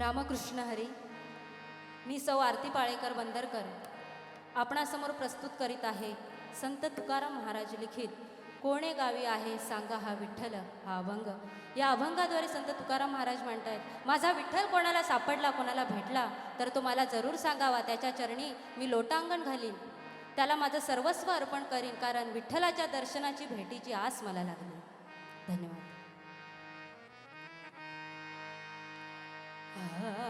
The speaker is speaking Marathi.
रामकृष्ण हरी मी सौ आरती पाळेकर बंदरकर आपणासमोर प्रस्तुत करीत आहे संत तुकाराम महाराज लिखित कोणे गावी आहे सांगा हा विठ्ठल हा अभंग. या अभंगाद्वारे संत तुकाराम महाराज म्हणतायत माझा विठ्ठल कोणाला सापडला कोणाला भेटला तर तो मला जरूर सांगावा त्याच्या चरणी मी लोटांगण घालीन. त्याला माझं सर्वस्व अर्पण करीन कारण विठ्ठलाच्या दर्शनाची भेटीची आस मला लागली. धन्यवाद. कोण